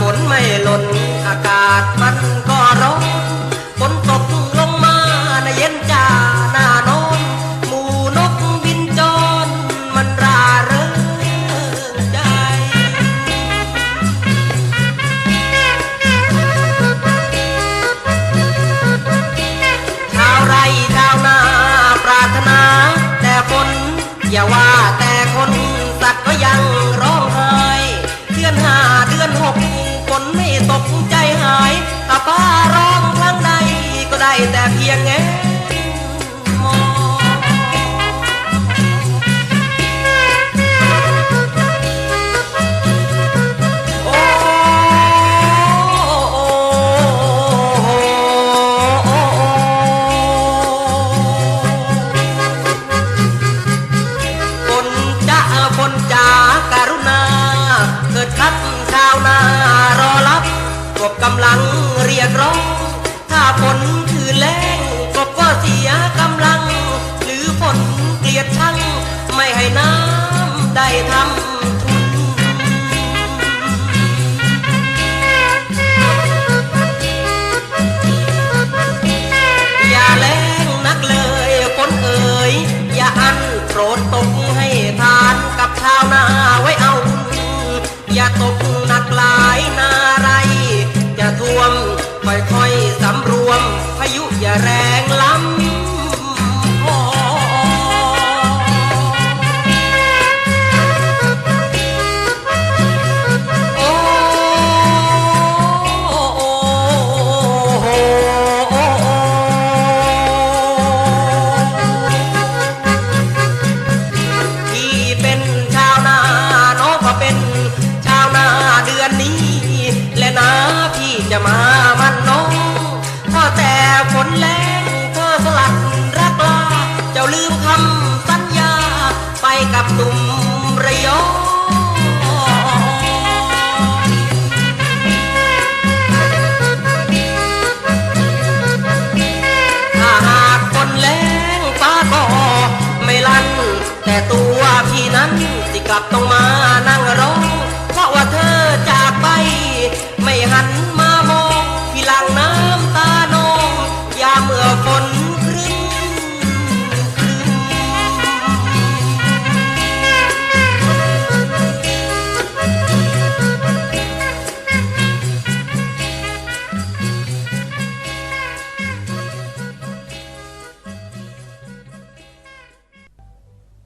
ฝนไม่หล่นอากาศมันก็ร้อนฝนตกลงมาในเย็นจ้าหน้านอนหมู่นกบินจรมันราเริงใจชาวไร่ชาวนาปรารถนาแต่ฝนอย่าว่า นไม่ตกใจหายตาป้าร้องครั้งใดก็ได้แต่เพียงแง กำลังเรียกร้อง ถ้าฝนคือแรงกบก็เสียกำลัง หรือฝนเกลียดชังไม่ให้น้ำได้ทำทุนอย่าแรงนักเลยคนเอ่ยอย่าอันโปรดตกให้ทานกับชาวนาไว้เอา อย่าตก แรงล้ำพอโอ้โอ้โอ้โอ้พี่เป็นชาวนาน้องก็เป็นชาวนาเดือนนี้ และนะพี่จะมามัน ลืมคำสัญญา ไปกับหนุ่มระยองถ้าหากคนแรงฟ้าก็ไม่ลั่น แต่ตัวพี่นั้นสิกลับต้องมานั่งร้อง